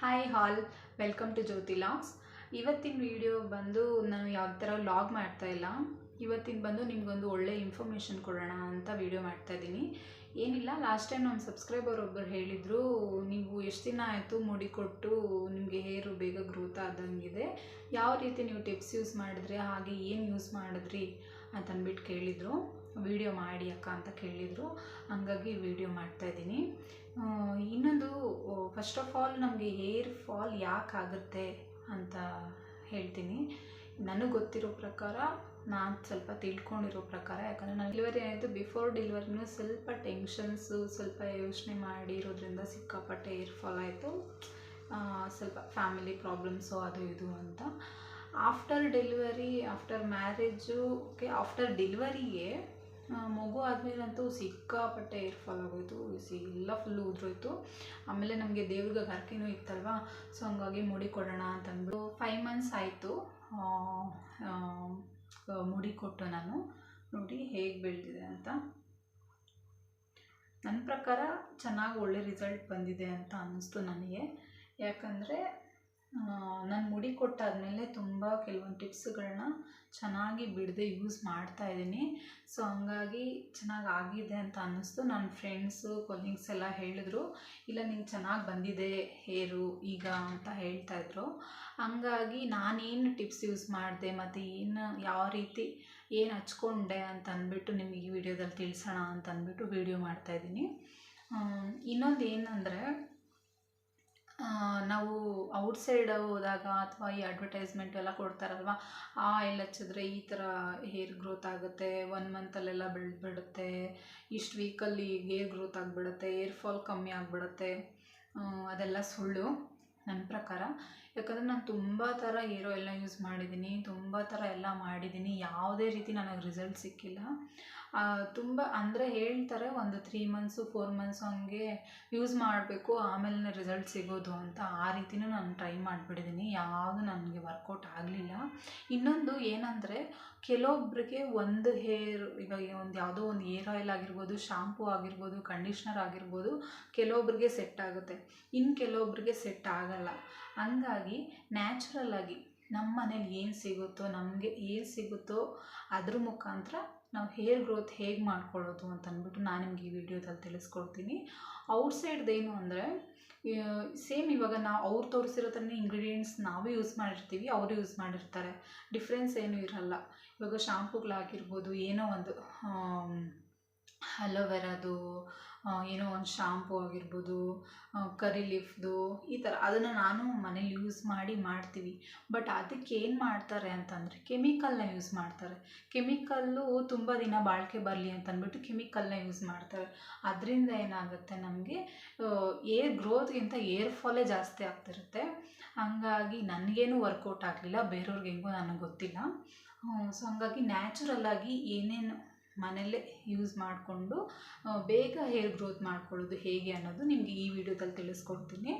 Hi all welcome to Jyothi logs ಇವತ್ತಿನ video ಬಂದು ನಾನು ಯಾವ ಥರ ಲಾಗ್ ಮಾಡ್ತಾ ಇಲ್ಲ. ಇವತ್ತಿನ ಬಂದು ನಿಮಗೊಂದು ಒಳ್ಳೆ ಇನ್ಫಾರ್ಮೇಷನ್ ಕೊಡೋಣ ಅಂತ ವಿಡಿಯೋ ಮಾಡ್ತಾ ಇದ್ದೀನಿ. ಏನಿಲ್ಲ ಲಾಸ್ಟ್ ಟೈಮ್ ನಮ್ಮ ಸಬ್ಸ್ಕ್ರೈಬರ್ ಒಬ್ಬರು ಹೇಳಿದರು, ನೀವು ಎಷ್ಟು ದಿನ ಆಯಿತು ಮುಡಿ ಕೊಟ್ಟು ನಿಮಗೆ ಹೇರು ಬೇಗ ಗ್ರೋತ್ ಆದಂಗಿದೆ. ಯಾವ ರೀತಿ ನೀವು ಟಿಪ್ಸ್ ಯೂಸ್ ಮಾಡಿದ್ರಿ, ಹಾಗೆ ಏನು ಯೂಸ್ ಮಾಡಿದ್ರಿ? ಅಂತಂದ್ಬಿಟ್ಟು ಕೇಳಿದರು. ವಿಡಿಯೋ ಮಾಡಿ ಅಕ್ಕ ಅಂತ ಕೇಳಿದರು. ಹಂಗಾಗಿ ವಿಡಿಯೋ ಮಾಡ್ತಾಯಿದ್ದೀನಿ ಇನ್ನೊಂದು ಫಸ್ಟ್ ಆಫ್ ಆಲ್ ನಮಗೆ ಹೇರ್ ಫಾಲ್ ಯಾಕೆ ಆಗುತ್ತೆ ಅಂತ ಹೇಳ್ತೀನಿ. ನನಗೆ ಗೊತ್ತಿರೋ ಪ್ರಕಾರ, ನಾನು ಸ್ವಲ್ಪ ತಿಳ್ಕೊಂಡಿರೋ ಪ್ರಕಾರ, ಯಾಕಂದರೆ ನಾನು ಡೆಲಿವರಿ ಆಯಿತು ಬಿಫೋರ್ ಡೆಲಿವರಿನೂ ಸ್ವಲ್ಪ ಟೆನ್ಷನ್ಸು ಸ್ವಲ್ಪ ಯೋಚನೆ ಮಾಡಿರೋದ್ರಿಂದ ಸಿಕ್ಕಾಪಟ್ಟೆ ಹೇರ್ ಫಾಲ್ ಆಯಿತು. ಸ್ವಲ್ಪ ಫ್ಯಾಮಿಲಿ ಪ್ರಾಬ್ಲಮ್ಸು ಅದು ಇದು ಅಂತ. After delivery after marriage okay after ಡೆಲಿವರಿಗೆ ಮಗು ಆದಮೇಲಂತೂ ಸಿಕ್ಕಾಪಟ್ಟೆ ಏರ್ ಫಾಲ್ ಆಗೋಯ್ತು, ಸಿ, ಎಲ್ಲ ಫುಲ್ಲು ಉದುರೋಯ್ತು. ಆಮೇಲೆ ನಮಗೆ ದೇವ್ರಿಗೆ ಹರಕೆನೂ ಇತ್ತಲ್ವಾ? ಸೊ ಹಂಗಾಗಿ ಮುಡಿ ಕೊಡೋಣ ಅಂತ ಅಂದ್ಬಿಟ್ಟು ಫೈವ್ ಮಂತ್ಸ್ ಆಯಿತು ಮುಡಿ ಕೊಟ್ಟು ನಾನು ನೋಡಿ ಹೇಗೆ ಬೆಳೆದಿದೆ ಅಂತ. ನನ್ನ ಪ್ರಕಾರ ಚೆನ್ನಾಗಿ ಒಳ್ಳೆ ರಿಸಲ್ಟ್ ಬಂದಿದೆ ಅಂತ ಅನ್ನಿಸ್ತು ನನಗೆ. ಯಾಕಂದರೆ ನಾನು ಮುಡಿ ಕೊಟ್ಟಾದಮೇಲೆ ತುಂಬ ಕೆಲವೊಂದು ಟಿಪ್ಸ್ಗಳನ್ನ ಚೆನ್ನಾಗಿ ಬಿಡದೆ ಯೂಸ್ ಮಾಡ್ತಾ ಇದ್ದೀನಿ. ಸೊ, ಹಂಗಾಗಿ ಚೆನ್ನಾಗಿ ಆಗಿದೆ ಅಂತ ಅನ್ನಿಸ್ತು. ನನ್ನ ಫ್ರೆಂಡ್ಸು, ಕೊಲೀಗ್ಸ್ ಎಲ್ಲ ಹೇಳಿದ್ರು, ಇಲ್ಲ, ನಿಂಗೆ ಚೆನ್ನಾಗಿ ಬಂದಿದೆ, ಹೇರು, ಈಗ ಅಂತ ಹೇಳ್ತಾಯಿದ್ರು ಹಂಗಾಗಿ ನಾನೇನು ಟಿಪ್ಸ್ ಯೂಸ್ ಮಾಡಿದೆ, ಮತ್ತು ಏನು, ಯಾವ ರೀತಿ, ಏನು ಹಚ್ಕೊಂಡೆ ಅಂತ ಅಂದ್ಬಿಟ್ಟು ನಿಮಗೆ ಈ ವಿಡಿಯೋದಲ್ಲಿ ತಿಳಿಸೋಣ ಅಂತ ಅಂದ್ಬಿಟ್ಟು ವಿಡಿಯೋ ಮಾಡ್ತಾಯಿದ್ದೀನಿ ಇನ್ನೊಂದು ಏನಂದರೆ ನಾವು ಔಟ್ಸೈಡ್ ಹೋದಾಗ ಅಥವಾ ಈ ಅಡ್ವರ್ಟೈಸ್ಮೆಂಟ್ ಎಲ್ಲ ಕೊಡ್ತಾರಲ್ವ, ಆ ಆಯಿಲ್ ಹಚ್ಚಿದ್ರೆ ಈ ಥರ ಹೇರ್ ಗ್ರೋತ್ ಆಗುತ್ತೆ ಒನ್ ಮಂತಲ್ಲೆಲ್ಲ ಬೆಳೆದ್ಬಿಡುತ್ತೆ ಇಷ್ಟು ವೀಕಲ್ಲಿ ಹೇರ್ ಗ್ರೋತ್ ಆಗಿಬಿಡುತ್ತೆ ಏರ್ ಫಾಲ್ ಕಮ್ಮಿ ಆಗಿಬಿಡುತ್ತೆ ಅದೆಲ್ಲ ಸುಳ್ಳು ನನ್ನ ಪ್ರಕಾರ. ಯಾಕಂದರೆ ನಾನು ತುಂಬ ಥರ ಹೀರೋ ಎಲ್ಲ ಯೂಸ್ ಮಾಡಿದ್ದೀನಿ, ತುಂಬ ಥರ ಎಲ್ಲ ಮಾಡಿದ್ದೀನಿ, ಯಾವುದೇ ರೀತಿ ನನಗೆ ರಿಸಲ್ಟ್ ಸಿಕ್ಕಿಲ್ಲ. ತುಂಬ ಅಂದರೆ ಹೇಳ್ತಾರೆ ಒಂದು ತ್ರೀ ಮಂತ್ಸು ಫೋರ್ ಮಂತ್ಸು ಹಂಗೆ ಯೂಸ್ ಮಾಡಬೇಕು ಆಮೇಲೆ ರಿಸಲ್ಟ್ ಸಿಗೋದು ಅಂತ. ಆ ರೀತಿನೂ ನಾನು ಟ್ರೈ ಮಾಡಿಬಿಟ್ಟಿದ್ದೀನಿ ಯಾವುದು ನನಗೆ ವರ್ಕೌಟ್ ಆಗಲಿಲ್ಲ. ಇನ್ನೊಂದು ಏನಂದರೆ ಕೆಲವೊಬ್ಬರಿಗೆ ಒಂದು ಹೇರ್ ಇವಾಗ ಒಂದು ಯಾವುದೋ ಒಂದು ಏರ್ ಆಯಿಲ್ ಆಗಿರ್ಬೋದು ಶಾಂಪೂ ಆಗಿರ್ಬೋದು ಕಂಡೀಷ್ನರ್ ಆಗಿರ್ಬೋದು ಕೆಲವೊಬ್ಬರಿಗೆ ಸೆಟ್ ಆಗುತ್ತೆ. ಇನ್ನು ಕೆಲವೊಬ್ಬರಿಗೆ ಸೆಟ್ ಆಗಲ್ಲ. ಹಂಗಾಗಿ ನ್ಯಾಚುರಲ್ಲಾಗಿ ನಮ್ಮ ಮನೇಲಿ ಏನು ಸಿಗುತ್ತೋ, ನಮಗೆ ಏನು ಸಿಗುತ್ತೋ ಅದ್ರ ಮುಖಾಂತರ ನಾವು ಹೇರ್ ಗ್ರೋತ್ ಹೇಗೆ ಮಾಡ್ಕೊಳ್ಳೋದು ಅಂತ ಅಂದ್ಬಿಟ್ಟು ನಾನು ನಿಮಗೆ ಈ ವಿಡಿಯೋದಲ್ಲಿ ತಿಳಿಸ್ಕೊಡ್ತೀನಿ. ಔಟ್ಸೈಡ್ದೇನು ಅಂದರೆ ಸೇಮ್ ಇವಾಗ ನಾವು ಅವ್ರು ತೋರಿಸಿರೋ ಥರನೇ ಇಂಗ್ರೀಡಿಯೆಂಟ್ಸ್ ನಾವು ಯೂಸ್ ಮಾಡಿರ್ತೀವಿ, ಅವರು ಯೂಸ್ ಮಾಡಿರ್ತಾರೆ. ಡಿಫ್ರೆನ್ಸ್ ಏನೂ ಇರಲ್ಲ. ಇವಾಗ ಶಾಂಪುಗಳಾಗಿರ್ಬೋದು ಏನೋ ಒಂದು ಅಲೋವೆರಾದು ಏನೋ ಒಂದು ಶಾಂಪು ಆಗಿರ್ಬೋದು ಕರಿ ಲೀಫ್ದು ಈ ಥರ ಅದನ್ನು ನಾನು ಮನೇಲಿ ಯೂಸ್ ಮಾಡಿ ಮಾಡ್ತೀವಿ. ಬಟ್ ಅದಕ್ಕೆ ಏನು ಮಾಡ್ತಾರೆ ಅಂತಂದರೆ ಕೆಮಿಕಲ್ನ ಯೂಸ್ ಮಾಡ್ತಾರೆ. ಕೆಮಿಕಲ್ಲು ತುಂಬ ದಿನ ಬಾಳಿಕೆ ಬರಲಿ ಅಂತಂದ್ಬಿಟ್ಟು ಕೆಮಿಕಲ್ನ ಯೂಸ್ ಮಾಡ್ತಾರೆ. ಅದರಿಂದ ಏನಾಗುತ್ತೆ ನಮಗೆ ಏರ್ ಗ್ರೋತ್ಗಿಂತ ಏರ್ ಫಾಲೇ ಜಾಸ್ತಿ ಆಗ್ತಿರುತ್ತೆ. ಹಂಗಾಗಿ ನನಗೇನು ವರ್ಕೌಟ್ ಆಗಲಿಲ್ಲ, ಬೇರೆಯವ್ರಿಗೆ ಹೆಂಗೋ ನನಗೆ ಗೊತ್ತಿಲ್ಲ. ಸೊ ಹಂಗಾಗಿ ನ್ಯಾಚುರಲ್ಲಾಗಿ ಏನೇನು ಮನೆಯಲ್ಲೇ ಯೂಸ್ ಮಾಡಿಕೊಂಡು ಬೇಗ ಹೇರ್ ಗ್ರೋತ್ ಮಾಡ್ಕೊಳ್ಳೋದು ಹೇಗೆ ಅನ್ನೋದು ನಿಮಗೆ ಈ ವಿಡಿಯೋದಲ್ಲಿ ತಿಳಿಸ್ಕೊಡ್ತೀನಿ.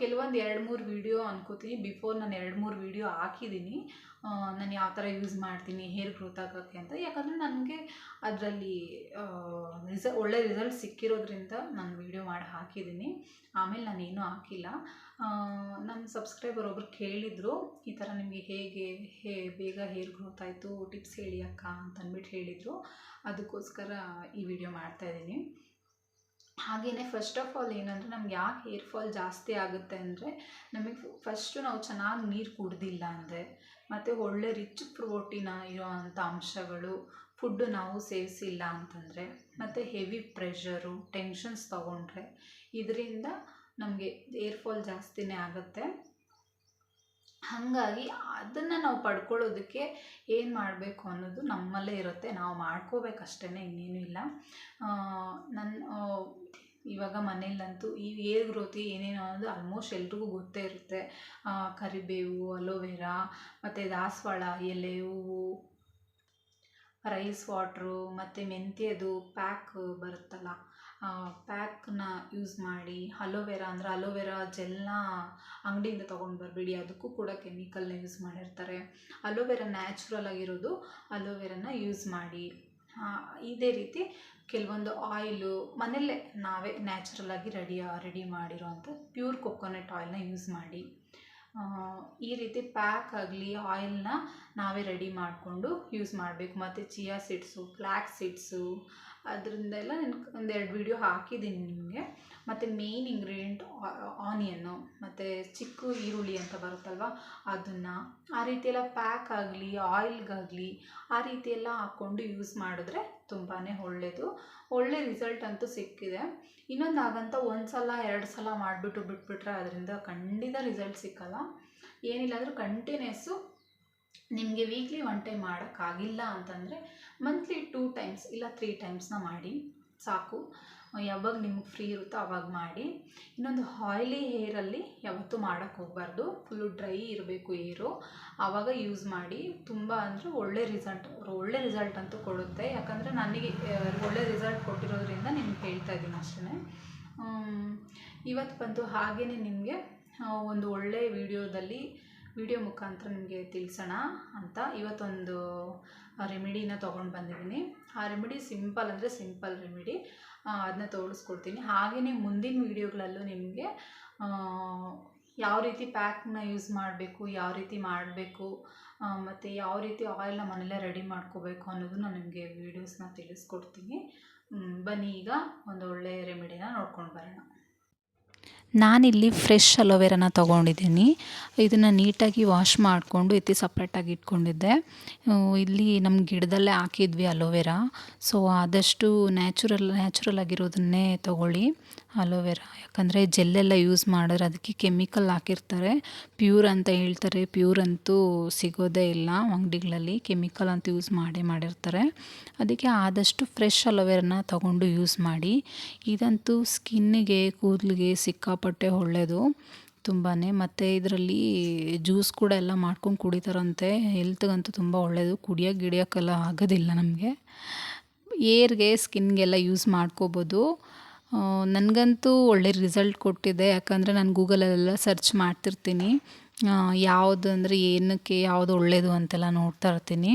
ಕೆಲವೊಂದು ಎರಡು ಮೂರು ವಿಡಿಯೋ ಅನ್ಕೋತೀನಿ. ಬಿಫೋರ್ ನಾನು ಎರಡು ಮೂರು ವಿಡಿಯೋ ಹಾಕಿದ್ದೀನಿ. ನಾನು ಯಾವ ಥರ ಯೂಸ್ ಮಾಡ್ತೀನಿ ಹೇರ್ ಗ್ರೋತ್ ಆಗೋಕ್ಕೆ ಅಂತ. ಯಾಕಂದರೆ ನನಗೆ ಅದರಲ್ಲಿ ರಿಸ, ಒಳ್ಳೆ ರಿಸಲ್ಟ್ ಸಿಕ್ಕಿರೋದ್ರಿಂದ ನಾನು ವಿಡಿಯೋ ಮಾಡಿ ಹಾಕಿದ್ದೀನಿ ಆಮೇಲೆ ನಾನೇನು ಹಾಕಿಲ್ಲ. ನಮ್ಮ ಸಬ್ಸ್ಕ್ರೈಬರ್ ಒಬ್ರು ಕೇಳಿದರು, ಈ ಥರ ನಿಮಗೆ ಹೇಗೆ, ಹೇ, ಬೇಗ ಹೇರ್ ಗ್ರೋತ್ ಆಯಿತು ಟಿಪ್ಸ್ ಹೇಳಿ ಅಕ್ಕ ಅಂತ ಅಂದ್ಬಿಟ್ಟು ಹೇಳಿದರು. ಅದಕ್ಕೋಸ್ಕರ ಈ ವಿಡಿಯೋ ಮಾಡ್ತಾಯಿದ್ದೀನಿ ಹಾಗೆಯೇ ಫಸ್ಟ್ ಆಫ್ ಆಲ್ ಏನಂದರೆ ನಮ್ಗೆ ಯಾಕೆ ಹೇರ್ ಫಾಲ್ ಜಾಸ್ತಿ ಆಗುತ್ತೆ ಅಂದರೆ, ನಮಗೆ ಫಸ್ಟು ನಾವು ಚೆನ್ನಾಗಿ ನೀರು ಕುಡ್ದಿಲ್ಲ ಅಂದರೆ ಮತ್ತು ಒಳ್ಳೆ ರಿಚ್ ಪ್ರೋಟೀನ್ ಇರೋ ಅಂಥ ಅಂಶಗಳು ಫುಡ್ಡು ನಾವು ಸೇವಿಸಿಲ್ಲ ಅಂತಂದರೆ, ಮತ್ತು ಹೆವಿ ಪ್ರೆಷರು ಟೆನ್ಷನ್ಸ್ ತೊಗೊಂಡ್ರೆ ಇದರಿಂದ ನಮಗೆ ಏರ್ ಫಾಲ್ ಜಾಸ್ತಿನೇ ಆಗುತ್ತೆ. ಹಾಗಾಗಿ ಅದನ್ನು ನಾವು ಪಡ್ಕೊಳ್ಳೋದಕ್ಕೆ ಏನು ಮಾಡಬೇಕು ಅನ್ನೋದು ನಮ್ಮಲ್ಲೇ ಇರುತ್ತೆ. ನಾವು ಮಾಡ್ಕೋಬೇಕಷ್ಟೇ ಇನ್ನೇನು ಇಲ್ಲ. ನನ್ನ ಇವಾಗ ಮನೇಲಂತೂ ಈ ಏರ್ ಗ್ರೋತಿ ಏನೇನು ಅನ್ನೋದು ಆಲ್ಮೋಸ್ಟ್ ಎಲ್ರಿಗೂ ಗೊತ್ತೇ ಇರುತ್ತೆ. ಕರಿಬೇವು, ಅಲೋವೆರಾ, ಮತ್ತು ದಾಸವಾಳ, ಎಲೆ, ಹೂವು ರೈಸ್ ವಾಟ್ರು ಮತ್ತು ಮೆಂತ್ಯದು ಪ್ಯಾಕ್ ಬರುತ್ತಲ್ಲ ಪ್ಯಾಕ್ನ ಯೂಸ್ ಮಾಡಿ, ಅಲೋವೆರಾ ಅಂದರೆ ಅಲೋವೆರಾ ಜೆಲ್ನ ಅಂಗಡಿಯಿಂದ ತೊಗೊಂಡು ಬರಬೇಡಿ, ಅದಕ್ಕೂ ಕೂಡ ಕೆಮಿಕಲ್ನ ಯೂಸ್ ಮಾಡಿರ್ತಾರೆ. ಅಲೋವೆರಾ ನ್ಯಾಚುರಲ್ ಆಗಿರೋದು ಅಲೋವೆರಾನ ಯೂಸ್ ಮಾಡಿ. ಇದೇ ರೀತಿ ಕೆಲವೊಂದು ಆಯಿಲು ಮನೆಯಲ್ಲೇ ನಾವೇ ನ್ಯಾಚುರಲಾಗಿ ರೆಡಿ ರೆಡಿ ಮಾಡಿರೋವಂಥ ಪ್ಯೂರ್ ಕೊಕೊನಟ್ ಆಯಿಲ್ನ ಯೂಸ್ ಮಾಡಿ ಈ ರೀತಿ ಪ್ಯಾಕ್ ಆಗಲಿ ಆಯಿಲ್ನ ನಾವೇ ರೆಡಿ ಮಾಡಿಕೊಂಡು ಯೂಸ್ ಮಾಡಬೇಕು. ಮತ್ತು ಚಿಯಾ ಸೀಡ್ಸು ಫ್ಲ್ಯಾಕ್ ಸೀಡ್ಸು ಅದರಿಂದೆಲ್ಲ ನಾನು ಒಂದೆರಡು ವೀಡಿಯೋ ಹಾಕಿದ್ದೀನಿ ನಿಮಗೆ. ಮತ್ತು ಮೇಯ್ನ್ ಇಂಗ್ರೀಡಿಯೆಂಟ್ ಆನಿಯನ್ನು ಮತ್ತು ಚಿಕ್ಕ ಈರುಳ್ಳಿ ಅಂತ ಬರುತ್ತಲ್ವ, ಅದನ್ನು ಆ ರೀತಿ ಪ್ಯಾಕ್ ಆಗಲಿ ಆಯಿಲ್ಗಾಗಲಿ ಆ ರೀತಿ ಎಲ್ಲ ಹಾಕ್ಕೊಂಡು ಯೂಸ್ ಮಾಡಿದ್ರೆ ತುಂಬಾ ಒಳ್ಳೆಯದು ಒಳ್ಳೆ ರಿಸಲ್ಟ್ ಅಂತೂ ಸಿಕ್ಕಿದೆ. ಇನ್ನೊಂದು ಹಾಗಂತ ಒಂದು ಸಲ, ಎರಡು ಸಲ ಮಾಡಿಬಿಟ್ಟು ಬಿಟ್ಬಿಟ್ರೆ ಅದರಿಂದ ಖಂಡಿತ ರಿಸಲ್ಟ್ ಸಿಕ್ಕಲ್ಲ. ಏನಿಲ್ಲ ಅಂದರೂ ಕಂಟಿನ್ಯೂಸ್ಸು ನಿಮಗೆ ವೀಕ್ಲಿ ಒನ್ ಟೈಮ್ ಮಾಡೋಕ್ಕಾಗಿಲ್ಲ ಅಂತಂದರೆ ಮಂತ್ಲಿ ಟೂ ಟೈಮ್ಸ್ ಇಲ್ಲ ತ್ರೀ ಟೈಮ್ಸ್ನ ಮಾಡಿ, ಸಾಕು. ಯಾವಾಗ ನಿಮ್ಗೆ ಫ್ರೀ ಇರುತ್ತೋ ಅವಾಗ ಮಾಡಿ. ಇನ್ನೊಂದು ಆಯ್ಲಿ ಹೇರಲ್ಲಿ ಯಾವತ್ತೂ ಮಾಡೋಕ್ಕೆ ಹೋಗಬಾರ್ದು. ಫುಲ್ಲು ಡ್ರೈ ಇರಬೇಕು ಏರು ಆವಾಗ ಯೂಸ್ ಮಾಡಿ. ತುಂಬ ಅಂದರೆ ಒಳ್ಳೆ ರಿಸಲ್ಟ್ ಒಳ್ಳೆ ರಿಸಲ್ಟ್ ಅಂತೂ ಕೊಡುತ್ತೆ. ಯಾಕಂದರೆ ನನಗೆ ಒಳ್ಳೆ ರಿಸಲ್ಟ್ ಕೊಟ್ಟಿರೋದ್ರಿಂದ ನಿಮ್ಗೆ ಹೇಳ್ತಾ ಇದ್ದೀನಿ ಅಷ್ಟೇ ಇವತ್ತು ಬಂದು ಹಾಗೆಯೇ ನಿಮಗೆ ಒಂದು ಒಳ್ಳೆ ವಿಡಿಯೋದಲ್ಲಿ ವಿಡಿಯೋ ಮುಖಾಂತರ ನಿಮಗೆ ತಿಳಿಸೋಣ ಅಂತ ಇವತ್ತೊಂದು ರೆಮಿಡಿನ ತೊಗೊಂಡು ಬಂದಿದ್ದೀನಿ. ಆ ರೆಮಿಡಿ ಸಿಂಪಲ್ ಅಂದರೆ ಸಿಂಪಲ್ ರೆಮಿಡಿ. ಅದನ್ನ ತೋರಿಸ್ಕೊಡ್ತೀನಿ. ಹಾಗೆಯೇ ಮುಂದಿನ ವೀಡಿಯೋಗಳಲ್ಲೂ ನಿಮಗೆ ಯಾವ ರೀತಿ ಪ್ಯಾಕ್ನ ಯೂಸ್ ಮಾಡಬೇಕು, ಯಾವ ರೀತಿ ಮಾಡಬೇಕು ಮತ್ತು ಯಾವ ರೀತಿ ಆಯಿಲ್ನ ಮನೆಯಲ್ಲೇ ರೆಡಿ ಮಾಡ್ಕೋಬೇಕು ಅನ್ನೋದು ನಾನು ನಿಮಗೆ ವೀಡಿಯೋಸ್ನ ತಿಳಿಸ್ಕೊಡ್ತೀನಿ. ಬನ್ನಿ ಈಗ ಒಂದು ಒಳ್ಳೆಯ ರೆಮಿಡಿನ ನೋಡ್ಕೊಂಡು ಬರೋಣ. ನಾನಿಲ್ಲಿ ಫ್ರೆಶ್ ಅಲೋವೆರಾನ ತೊಗೊಂಡಿದ್ದೀನಿ. ಇದನ್ನು ನೀಟಾಗಿ ವಾಶ್ ಮಾಡಿಕೊಂಡು ಎತ್ತಿ ಸಪ್ರೇಟಾಗಿ ಇಟ್ಕೊಂಡಿದ್ದೆ. ಇಲ್ಲಿ ನಮ್ಮ ಗಿಡದಲ್ಲೇ ಹಾಕಿದ್ವಿ ಅಲೋವೆರಾ ಸೊ ಆದಷ್ಟು ನ್ಯಾಚುರಲ್ ನ್ಯಾಚುರಲ್ ಆಗಿರೋದನ್ನೇ ತೊಗೊಳ್ಳಿ. Aloe vera. ಯಾಕಂದರೆ ಜೆಲ್ಲೆಲ್ಲ ಯೂಸ್ ಮಾಡಿದ್ರೆ ಅದಕ್ಕೆ ಕೆಮಿಕಲ್ ಹಾಕಿರ್ತಾರೆ. ಪ್ಯೂರ್ ಅಂತ ಹೇಳ್ತಾರೆ. ಪ್ಯೂರ್ ಅಂತೂ ಸಿಗೋದೇ ಇಲ್ಲ ಅಂಗಡಿಗಳಲ್ಲಿ. ಕೆಮಿಕಲ್ ಅಂತ ಯೂಸ್ ಮಾಡೇ ಮಾಡಿರ್ತಾರೆ. ಅದಕ್ಕೆ ಆದಷ್ಟು ಫ್ರೆಶ್ ಅಲೋವೆರಾನ ತಗೊಂಡು ಯೂಸ್ ಮಾಡಿ. ಇದಂತೂ ಸ್ಕಿನ್ನಿಗೆ, ಕೂದಲಿಗೆ ಸಿಕ್ಕಾಪಟ್ಟೆ ಒಳ್ಳೆಯದು ತುಂಬಾ ಮತ್ತು ಇದರಲ್ಲಿ ಜ್ಯೂಸ್ ಕೂಡ ಎಲ್ಲ ಮಾಡ್ಕೊಂಡು ಕುಡಿತಾರಂತೆ. ಹೆಲ್ತ್ಗಂತೂ ತುಂಬ ಒಳ್ಳೆಯದು ಕುಡಿಯೋಕೆ ಗಿಡಿಯೋಕ್ಕೆಲ್ಲ ಆಗೋದಿಲ್ಲ ನಮಗೆ. ಏರ್ಗೆ, ಸ್ಕಿನ್ಗೆಲ್ಲ ಯೂಸ್ ಮಾಡ್ಕೋಬೋದು. ನನಗಂತೂ ಒಳ್ಳೆ ರಿಸಲ್ಟ್ ಕೊಟ್ಟಿದೆ. ಯಾಕಂದರೆ ನಾನು ಗೂಗಲಲ್ಲೆಲ್ಲ ಸರ್ಚ್ ಮಾಡ್ತಿರ್ತೀನಿ. ಯಾವುದು ಅಂದರೆ ಏನಕ್ಕೆ ಯಾವುದು ಒಳ್ಳೆಯದು ಅಂತೆಲ್ಲ ನೋಡ್ತಾ ಇರ್ತೀನಿ.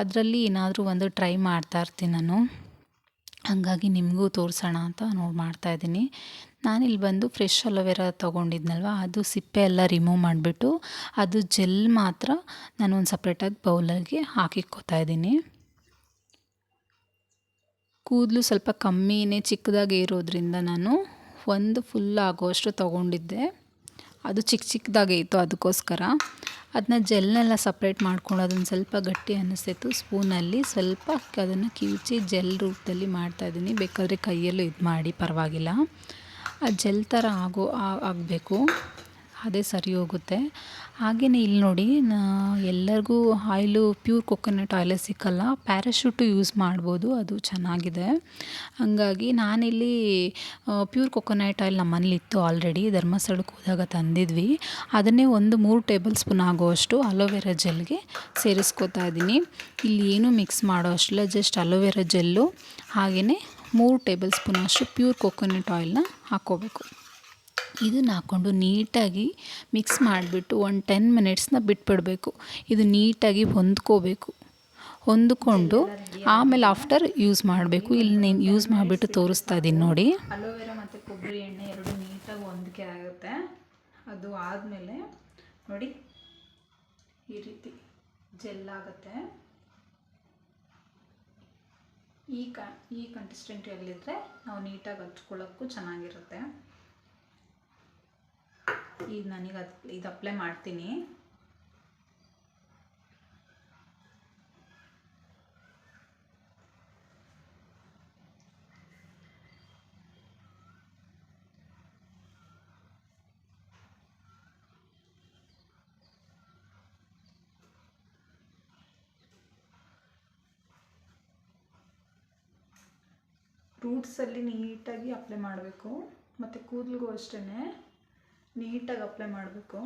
ಅದರಲ್ಲಿ ಏನಾದರೂ ಒಂದು ಟ್ರೈ ಮಾಡ್ತಾ ಇರ್ತೀನಿ ನಾನು. ಹಾಗಾಗಿ ನಿಮಗೂ ತೋರಿಸೋಣ ಅಂತ ನೋಡಿ ಮಾಡ್ತಾಯಿದ್ದೀನಿ ಇಲ್ಲಿ ಬಂದು ಫ್ರೆಶ್ ಅಲೋವೆರಾ ತೊಗೊಂಡಿದ್ನಲ್ವ? ಅದು ಸಿಪ್ಪೆ ಎಲ್ಲ ರಿಮೂವ್ ಮಾಡಿಬಿಟ್ಟು ಅದು ಜೆಲ್ ಮಾತ್ರ ನಾನು ಒಂದು ಸಪ್ರೇಟಾಗಿ ಬೌಲಲ್ಲಿ ಹಾಕಿಕ್ಕೋತಾ ಇದ್ದೀನಿ. ಕೂದಲು ಸ್ವಲ್ಪ ಕಮ್ಮಿನೇ ಚಿಕ್ಕದಾಗಿ ಇರೋದ್ರಿಂದ ನಾನು ಒಂದು ಫುಲ್ ಆಗೋಷ್ಟು ತೊಗೊಂಡಿದ್ದೆ. ಅದು ಚಿಕ್ಕ ಚಿಕ್ಕದಾಗೇ ಇತ್ತು ಅದಕ್ಕೋಸ್ಕರ. ಅದನ್ನ ಜೆಲ್ನೆಲ್ಲ ಸಪ್ರೇಟ್ ಮಾಡ್ಕೊಂಡು ಅದನ್ನು ಸ್ವಲ್ಪ ಗಟ್ಟಿ ಅನ್ನಿಸ್ತಿತ್ತು ಸ್ಪೂನಲ್ಲಿ ಸ್ವಲ್ಪ ಅದನ್ನು ಕಿವುಚಿ ಜೆಲ್ ರೂಪದಲ್ಲಿ ಮಾಡ್ತಾಯಿದ್ದೀನಿ ಬೇಕಾದರೆ ಕೈಯಲ್ಲೂ ಇದು ಮಾಡಿ ಪರವಾಗಿಲ್ಲ. ಆ ಜೆಲ್ ಥರ ಆಗೋ ಆಗಬೇಕು. ಅದೇ ಸರಿ ಹೋಗುತ್ತೆ. ಹಾಗೆಯೇ ಇಲ್ಲಿ ನೋಡಿ ಎಲ್ಲರಿಗೂ ಆಯಿಲು, ಪ್ಯೂರ್ ಕೊಕೊನಟ್ ಆಯಿಲೇ ಸಿಕ್ಕಲ್ಲ. ಪ್ಯಾರಾಶೂಟು ಯೂಸ್ ಮಾಡ್ಬೋದು, ಅದು ಚೆನ್ನಾಗಿದೆ. ಹಾಗಾಗಿ ನಾನಿಲ್ಲಿ ಪ್ಯೂರ್ ಕೊಕೊನಟ್ ಆಯಿಲ್ ನಮ್ಮ ಇತ್ತು ಆಲ್ರೆಡಿ, ಧರ್ಮಸ್ಥಳಕ್ಕೆ ಹೋದಾಗ ತಂದಿದ್ವಿ. ಅದನ್ನೇ ಒಂದು ಮೂರು ಟೇಬಲ್ ಸ್ಪೂನ್ ಆಗೋವಷ್ಟು ಅಲೋವೆರಾ ಜೆಲ್ಗೆ ಸೇರಿಸ್ಕೊತಾ ಇದ್ದೀನಿ. ಇಲ್ಲಿ ಏನೂ ಮಿಕ್ಸ್ ಮಾಡೋ ಅಷ್ಟಿಲ್ಲ, ಜಸ್ಟ್ ಅಲೋವೆರಾ ಜೆಲ್ಲು. ಹಾಗೆಯೇ ಮೂರು ಟೇಬಲ್ ಸ್ಪೂನ್ ಅಷ್ಟು ಪ್ಯೂರ್ ಕೊಕೊನಟ್ ಆಯಿಲ್ನ ಹಾಕ್ಕೋಬೇಕು. ಇದನ್ನು ಹಾಕ್ಕೊಂಡು ನೀಟಾಗಿ ಮಿಕ್ಸ್ ಮಾಡಿಬಿಟ್ಟು ಒಂದು ಟೆನ್ ಮಿನಿಟ್ಸ್ನ ಬಿಟ್ಬಿಡಬೇಕು. ಇದು ನೀಟಾಗಿ ಹೊಂದ್ಕೋಬೇಕು. ಹೊಂದ್ಕೊಂಡು ಆಮೇಲೆ ಆಫ್ಟರ್ ಯೂಸ್ ಮಾಡಬೇಕು. ಇಲ್ಲಿ ನೀನು ಯೂಸ್ ಮಾಡಿಬಿಟ್ಟು ತೋರಿಸ್ತಾ ಇದ್ದೀನಿ ನೋಡಿ. ಅಲೋವೆರಾ ಮತ್ತು ಕೊಬ್ಬರಿ ಎಣ್ಣೆ ಎರಡು ನೀಟಾಗಿ ಹೊಂದಿಕೆ ಆಗುತ್ತೆ. ಅದು ಆದಮೇಲೆ ನೋಡಿ ಈ ರೀತಿ ಜೆಲ್ ಆಗುತ್ತೆ. ಈ ಕ ಈ ಕನ್ಸಿಸ್ಟೆಂಟಿಯಲ್ಲಿದ್ದರೆ ನಾವು ನೀಟಾಗಿ ಹಚ್ಕೊಳ್ಳೋಕ್ಕೂ ಚೆನ್ನಾಗಿರುತ್ತೆ. ಈಗ ನನಗೆ ಅದು ಇದು ಅಪ್ಲೈ ಮಾಡ್ತೀನಿ. ರೂಟ್ಸಲ್ಲಿ ನೀಟಾಗಿ ಅಪ್ಲೈ ಮಾಡಬೇಕು. ಮತ್ತು ಕೂದಲಿಗೂ ಅಷ್ಟೇ ನೀಟಾಗಿ ಅಪ್ಲೈ ಮಾಡಬೇಕು.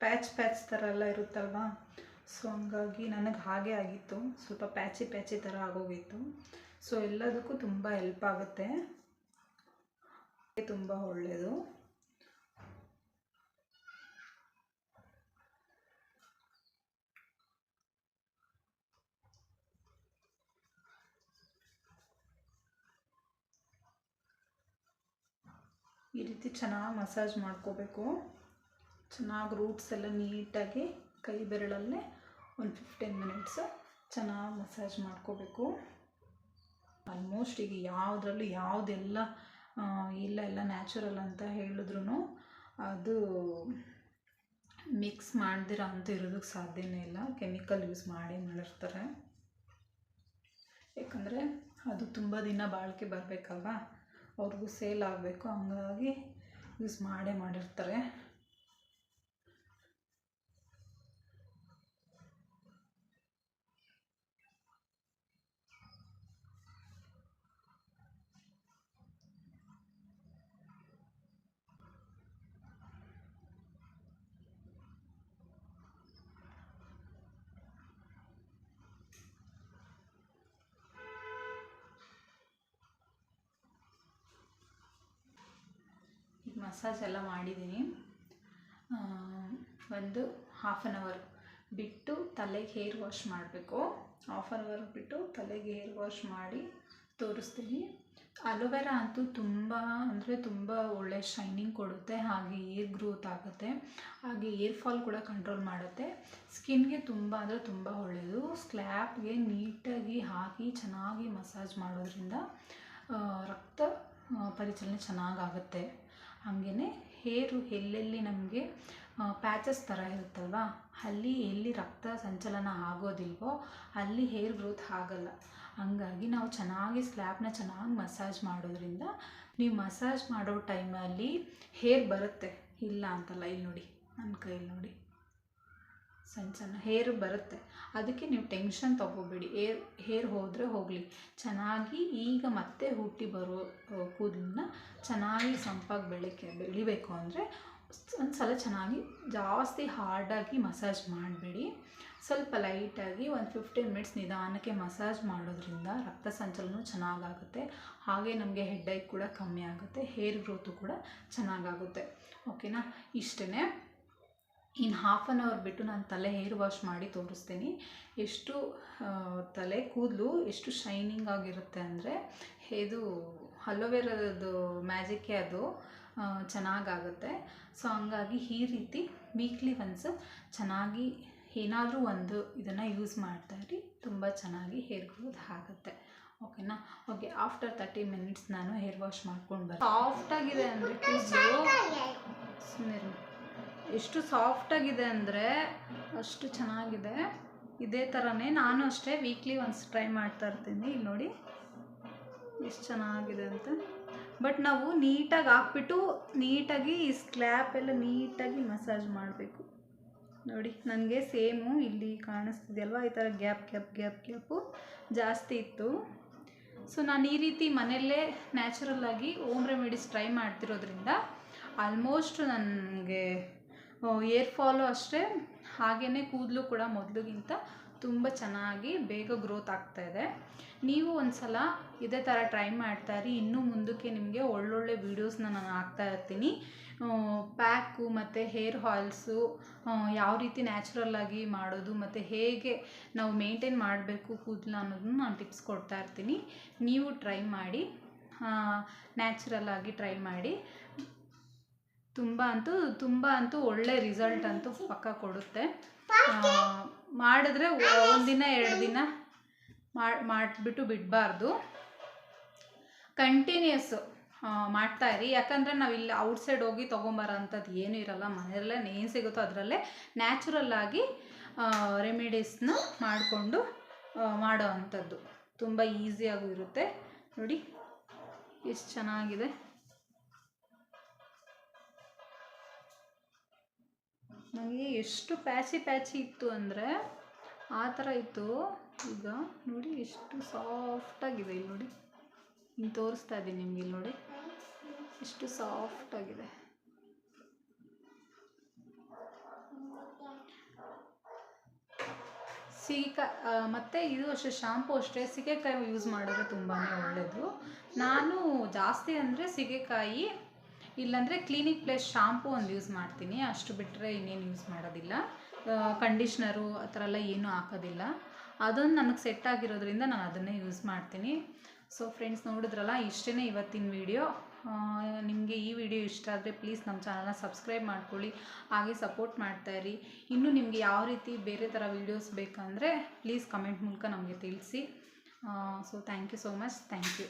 ಪ್ಯಾಚ್ ಪ್ಯಾಚ್ ಥರ ಎಲ್ಲ ಇರುತ್ತಲ್ವಾ? ಸೊ ಹಂಗಾಗಿ ನನಗೆ ಹಾಗೆ ಆಗಿತ್ತು. ಸ್ವಲ್ಪ ಪ್ಯಾಚಿ ಪ್ಯಾಚಿ ಥರ ಆಗೋಗಿತ್ತು ಸೊ ಎಲ್ಲದಕ್ಕೂ ತುಂಬ ಹೆಲ್ಪ್ ಆಗುತ್ತೆ. ತುಂಬ ಒಳ್ಳೆಯದು ಈ ರೀತಿ ಚೆನ್ನಾಗಿ ಮಸಾಜ್ ಮಾಡ್ಕೋಬೇಕು. ಚೆನ್ನಾಗಿ ರೂಟ್ಸ್ ಎಲ್ಲ ನೀಟಾಗಿ ಕೈ ಬೆರಳಲ್ಲೇ ಒಂದು ಫಿಫ್ಟೀನ್ ಮಿನಿಟ್ಸ್ ಚೆನ್ನಾಗಿ ಮಸಾಜ್ ಮಾಡ್ಕೋಬೇಕು. ಆಲ್ಮೋಸ್ಟ್ ಈಗ ಯಾವುದ್ರಲ್ಲೂ ಯಾವುದೆಲ್ಲ ಇಲ್ಲ, ಎಲ್ಲ ನ್ಯಾಚುರಲ್ ಅಂತ ಹೇಳಿದ್ರು ಅದು ಮಿಕ್ಸ್ ಮಾಡ್ದಿರ ಅಂತ ಇರೋದಕ್ಕೆ ಸಾಧ್ಯನೇ ಇಲ್ಲ. ಕೆಮಿಕಲ್ ಯೂಸ್ ಮಾಡಿ ಮಾಡಿರ್ತಾರೆ. ಯಾಕಂದರೆ ಅದು ತುಂಬ ದಿನ ಬಾಳಿಕೆ ಬರಬೇಕಲ್ವಾ? ಅವ್ರಿಗೂ ಸೇಲ್ ಆಗಬೇಕು ಹಂಗಾಗಿ ಯೂಸ್ ಮಾಡೇ ಮಾಡಿರ್ತಾರೆ ಈಗ ಮಸಾಜ್ ಎಲ್ಲ ಮಾಡಿದ್ದೀನಿ. ಒಂದು ಹಾಫ್ ಆನ್ ಅವರ್ ಬಿಟ್ಟು ತಲೆಗೆ ಹೇರ್ ವಾಶ್ ಮಾಡಬೇಕು. ಹಾಫ್ ಆನ್ ಅವರ್ ಬಿಟ್ಟು ತಲೆಗೆ ಹೇರ್ ವಾಶ್ ಮಾಡಿ ತೋರಿಸ್ತೀನಿ. ಅಲೋವೆರಾ ಅಂತೂ ತುಂಬ, ಅಂದರೆ ತುಂಬ ಒಳ್ಳೆ ಶೈನಿಂಗ್ ಕೊಡುತ್ತೆ. ಹಾಗೆ ಏರ್ ಗ್ರೋತ್ ಆಗುತ್ತೆ. ಹಾಗೆ ಏರ್ ಫಾಲ್ ಕೂಡ ಕಂಟ್ರೋಲ್ ಮಾಡುತ್ತೆ. ಸ್ಕಿನ್ಗೆ ತುಂಬ, ಅಂದರೆ ತುಂಬ ಒಳ್ಳೆಯದು. ಸ್ಲ್ಯಾಪ್ಗೆ ನೀಟಾಗಿ ಹಾಕಿ ಚೆನ್ನಾಗಿ ಮಸಾಜ್ ಮಾಡೋದ್ರಿಂದ ರಕ್ತ ಪರಿಚಲನೆ ಚೆನ್ನಾಗಾಗುತ್ತೆ. ಹಾಗೆಯೇ ಹೇರು ಎಲ್ಲೆಲ್ಲಿ ನಮಗೆ ಪ್ಯಾಚಸ್ ಥರ ಇರುತ್ತಲ್ವ? ಅಲ್ಲಿ ಎಲ್ಲಿ ರಕ್ತ ಸಂಚಲನ ಆಗೋದಿಲ್ವೋ ಅಲ್ಲಿ ಹೇರ್ ಗ್ರೋತ್ ಆಗಲ್ಲ. ಹಂಗಾಗಿ ನಾವು ಚೆನ್ನಾಗಿ ಸ್ಲ್ಯಾಬ್ನ ಚೆನ್ನಾಗಿ ಮಸಾಜ್ ಮಾಡೋದ್ರಿಂದ ನೀವು ಮಸಾಜ್ ಮಾಡೋ ಟೈಮಲ್ಲಿ ಹೇರ್ ಬರುತ್ತೆ. ಇಲ್ಲ ಅಂತಲ್ಲ, ಇಲ್ಲಿ ನೋಡಿ ನನ್ನ ಕೈಯಲ್ಲಿ ನೋಡಿ. ಸಣ್ಣ ಸಣ್ಣ ಹೇರ್ ಬರುತ್ತೆ. ಅದಕ್ಕೆ ನೀವು ಟೆನ್ಷನ್ ತೊಗೋಬೇಡಿ. ಏರ್ ಹೇರ್ ಹೋದರೆ ಹೋಗಲಿ. ಚೆನ್ನಾಗಿ ಈಗ ಮತ್ತೆ ಹುಟ್ಟಿ ಬರೋ ಕೂದಲನ್ನ ಚೆನ್ನಾಗಿ ಸಂಪಾಗಿ ಬೆಳಕ್ಕೆ ಬೆಳಿಬೇಕು ಅಂದರೆ ಒಂದು ಸಲ ಚೆನ್ನಾಗಿ ಜಾಸ್ತಿ ಹಾರ್ಡಾಗಿ ಮಸಾಜ್ ಮಾಡಬೇಡಿ. ಸ್ವಲ್ಪ ಲೈಟಾಗಿ ಒಂದು ಫಿಫ್ಟೀನ್ ಮಿನಿಟ್ಸ್ ನಿಧಾನಕ್ಕೆ ಮಸಾಜ್ ಮಾಡೋದ್ರಿಂದ ರಕ್ತ ಸಂಚಲನ ಚೆನ್ನಾಗಾಗುತ್ತೆ. ಹಾಗೆ ನಮಗೆ ಹೆಡ್ಡೈಕ್ ಕೂಡ ಕಮ್ಮಿ ಆಗುತ್ತೆ. ಹೇರ್ ಗ್ರೋತು ಕೂಡ ಚೆನ್ನಾಗಾಗುತ್ತೆ. ಓಕೆನಾ ಇಷ್ಟೇ ಇನ್ನು ಹಾಫ್ ಆನ್ ಅವರ್ ಬಿಟ್ಟು ನಾನು ತಲೆ ಹೇರ್ ವಾಶ್ ಮಾಡಿ ತೋರಿಸ್ತೀನಿ. ಎಷ್ಟು ತಲೆ ಕೂದಲು ಎಷ್ಟು ಶೈನಿಂಗ್ ಆಗಿರುತ್ತೆ ಅಂದರೆ ಇದು ಅಲೋವೆರಾದು ಮ್ಯಾಜಿಕ್ಕೇ ಅದು ಚೆನ್ನಾಗಾಗುತ್ತೆ. ಸೊ ಹಂಗಾಗಿ ಈ ರೀತಿ ವೀಕ್ಲಿ ಒನ್ಸ್ ಚೆನ್ನಾಗಿ ಏನಾದರೂ ಒಂದು ಇದನ್ನು ಯೂಸ್ ಮಾಡ್ತಾ ಇರಿ. ತುಂಬ ಚೆನ್ನಾಗಿ ಹೇರ್ ಗ್ರೋತ್ ಆಗುತ್ತೆ. ಓಕೆನಾ ಓಕೆ ಆಫ್ಟರ್ ತರ್ಟಿ ಮಿನಿಟ್ಸ್ ನಾನು ಹೇರ್ ವಾಶ್ ಮಾಡ್ಕೊಂಡು ಬರ್ತೀನಿ. ಸಾಫ್ಟಾಗಿದೆ ಅಂದರೆ ಕೂದಲು. ಸುಮ್ಮನೆ ಎಷ್ಟು ಸಾಫ್ಟಾಗಿದೆ ಅಂದರೆ ಅಷ್ಟು ಚೆನ್ನಾಗಿದೆ. ಇದೇ ಥರನೇ ನಾನು ಅಷ್ಟೇ ವೀಕ್ಲಿ ಒನ್ಸ್ ಟ್ರೈ ಮಾಡ್ತಾ ಇರ್ತೀನಿ. ಇಲ್ಲಿ ನೋಡಿ ಎಷ್ಟು ಚೆನ್ನಾಗಿದೆ ಅಂತ. ಬಟ್ ನಾವು ನೀಟಾಗಿ ಹಾಕ್ಬಿಟ್ಟು ನೀಟಾಗಿ ಈ ಸ್ಕ್ಲ್ಯಾಪ್ ಎಲ್ಲ ನೀಟಾಗಿ ಮಸಾಜ್ ಮಾಡಬೇಕು. ನೋಡಿ, ನನಗೆ ಸೇಮು ಇಲ್ಲಿ ಕಾಣಿಸ್ತಿದೆಯಲ್ವ? ಈ ಥರ ಗ್ಯಾಪ್ ಗ್ಯಾಪ್ ಗ್ಯಾಪ್ ಗ್ಯಾಪು ಜಾಸ್ತಿ ಇತ್ತು. ಸೊ ನಾನು ಈ ರೀತಿ ಮನೆಯಲ್ಲೇ ನ್ಯಾಚುರಲ್ಲಾಗಿ ಓಮ್ ರೆಮಿಡೀಸ್ ಟ್ರೈ ಮಾಡ್ತಿರೋದ್ರಿಂದ ಆಲ್ಮೋಸ್ಟ್ ನನಗೆ ಏರ್ ಫಾಲು ಅಷ್ಟೇ. ಹಾಗೆಯೇ ಕೂದಲು ಕೂಡ ಮೊದಲಿಗಿಂತ ತುಂಬ ಚೆನ್ನಾಗಿ ಬೇಗ ಗ್ರೋತ್ ಆಗ್ತಾ ಇದೆ. ನೀವು ಒಂದು ಸಲ ಇದೇ ಥರ ಟ್ರೈ ಮಾಡ್ತಾ ಇರಿ. ಇನ್ನೂ ಮುಂದಕ್ಕೆ ನಿಮಗೆ ಒಳ್ಳೊಳ್ಳೆ ವೀಡಿಯೋಸ್ನ ನಾನು ಹಾಕ್ತಾ ಇರ್ತೀನಿ. ಪ್ಯಾಕು ಮತ್ತು ಹೇರ್ ಆಯಿಲ್ಸು ಯಾವ ರೀತಿ ನ್ಯಾಚುರಲ್ ಆಗಿ ಮಾಡೋದು, ಮತ್ತು ಹೇಗೆ ನಾವು ಮೇಂಟೈನ್ ಮಾಡಬೇಕು ಕೂದಲು ಅನ್ನೋದನ್ನು ನಾನು ಟಿಪ್ಸ್ ಕೊಡ್ತಾ ಇರ್ತೀನಿ. ನೀವು ಟ್ರೈ ಮಾಡಿ ನ್ಯಾಚುರಲ್ ಆಗಿ ಟ್ರೈ ಮಾಡಿ. ತುಂಬ ಅಂತೂ ತುಂಬ ಅಂತೂ ಒಳ್ಳೆ ರಿಸಲ್ಟ್ ಅಂತೂ ಪಕ್ಕ ಕೊಡುತ್ತೆ. ಮಾಡಿದ್ರೆ ಒಂದಿನ ಎರಡು ದಿನ ಮಾಡಿ ಮಾಡಿಬಿಟ್ಟು ಬಿಡಬಾರ್ದು. ಕಂಟಿನ್ಯೂಸ್ ಮಾಡ್ತಾ ಇರಿ. ಯಾಕಂದರೆ ನಾವು ಇಲ್ಲಿ ಔಟ್ಸೈಡ್ ಹೋಗಿ ತೊಗೊಂಬರೋ ಅಂಥದ್ದು ಏನೂ ಇರಲ್ಲ. ಮನೆಯಲ್ಲೇ ಏನು ಸಿಗುತ್ತೋ ಅದರಲ್ಲೇ ನ್ಯಾಚುರಲ್ ಆಗಿ ರೆಮಿಡೀಸ್ನ ಮಾಡಿಕೊಂಡು ಮಾಡೋ ಅಂಥದ್ದು ತುಂಬ ಈಸಿಯಾಗೂ ಇರುತ್ತೆ. ನೋಡಿ ಎಷ್ಟು ಚೆನ್ನಾಗಿದೆ. ನನಗೆ ಎಷ್ಟು ಪ್ಯಾಚಿ ಪ್ಯಾಚಿ ಇತ್ತು ಅಂದರೆ ಆ ಥರ ಇತ್ತು. ಈಗ ನೋಡಿ ಎಷ್ಟು ಸಾಫ್ಟಾಗಿದೆ ಇಲ್ಲಿ ನೋಡಿ. ಹಿಂಗೆ ತೋರಿಸ್ತಾ ಇದ್ದೀನಿ ನಿಮಗೆ ಇಲ್ಲಿ ನೋಡಿ. ಎಷ್ಟು ಸಾಫ್ಟಾಗಿದೆ ಸೀಗೆಕಾಯಿ ಮತ್ತು ಇದು ಅಷ್ಟೇ ಶಾಂಪು ಅಷ್ಟೇ. ಸೀಗೆಕಾಯಿ ಯೂಸ್ ಮಾಡಿದ್ರೆ ತುಂಬಾ ಒಳ್ಳೆಯದು ನಾನು ಜಾಸ್ತಿ ಅಂದರೆ ಸೀಗೆಕಾಯಿ ಇಲ್ಲಾಂದರೆ ಕ್ಲಿನಿಕ್ ಪ್ಲಸ್ ಶಾಂಪು ಒಂದು ಯೂಸ್ ಮಾಡ್ತೀನಿ. ಅಷ್ಟು ಬಿಟ್ಟರೆ ಇನ್ನೇನು ಯೂಸ್ ಮಾಡೋದಿಲ್ಲ. ಕಂಡೀಷ್ನರು ಆ ಥರ ಎಲ್ಲ ಏನೂ ಹಾಕೋದಿಲ್ಲ. ಅದೊಂದು ನನಗೆ ಸೆಟ್ ಆಗಿರೋದ್ರಿಂದ ನಾನು ಅದನ್ನೇ ಯೂಸ್ ಮಾಡ್ತೀನಿ. ಸೊ ಫ್ರೆಂಡ್ಸ್ ನೋಡಿದ್ರಲ್ಲ ಇಷ್ಟೇ ಇವತ್ತಿನ ವಿಡಿಯೋ ನಿಮಗೆ ಈ ವಿಡಿಯೋ ಇಷ್ಟ ಆದರೆ ಪ್ಲೀಸ್ ನಮ್ಮ ಚಾನಲ್ನ ಸಬ್ಸ್ಕ್ರೈಬ್ ಮಾಡ್ಕೊಳ್ಳಿ. ಹಾಗೆ ಸಪೋರ್ಟ್ ಮಾಡ್ತಾಯಿರಿ ಇನ್ನು ನಿಮಗೆ ಯಾವ ರೀತಿ ಬೇರೆ ಥರ ವೀಡಿಯೋಸ್ ಬೇಕಂದರೆ ಪ್ಲೀಸ್ ಕಮೆಂಟ್ ಮೂಲಕ ನಮಗೆ ತಿಳಿಸಿ. So thank you so much thank you